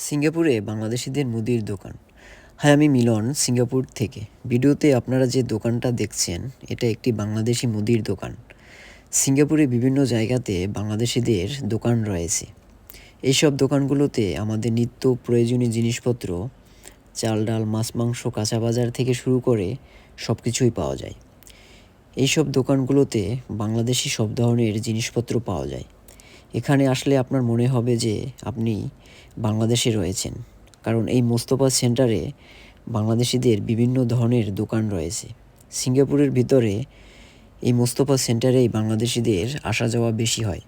সিঙ্গাপুরে বাংলাদেশিদের মুদির দোকান। হাই, আমি মিলন, সিঙ্গাপুর থেকে। ভিডিওতে আপনারা যে দোকানটা দেখছেন, এটা একটি বাংলাদেশি মুদির দোকান। সিঙ্গাপুরে বিভিন্ন জায়গাতে বাংলাদেশিদের দোকান রয়েছে। এইসব দোকানগুলোতে আমাদের নিত্য প্রয়োজনীয় জিনিসপত্র, চাল ডাল, মাছ মাংস, কাঁচা বাজার থেকে শুরু করে সব কিছুই পাওয়া যায়। এইসব দোকানগুলোতে বাংলাদেশি সব ধরনের জিনিসপত্র পাওয়া যায়। এখানে আসলে আপনার মনে হবে যে আপনি বাংলাদেশে রয়েছেন। কারণ এই মোস্তফা সেন্টারে বাংলাদেশিদের বিভিন্ন ধরনের দোকান রয়েছে। সিঙ্গাপুরের ভিতরে এই মোস্তফা সেন্টারেই বাংলাদেশিদের আসা যাওয়া বেশি হয়।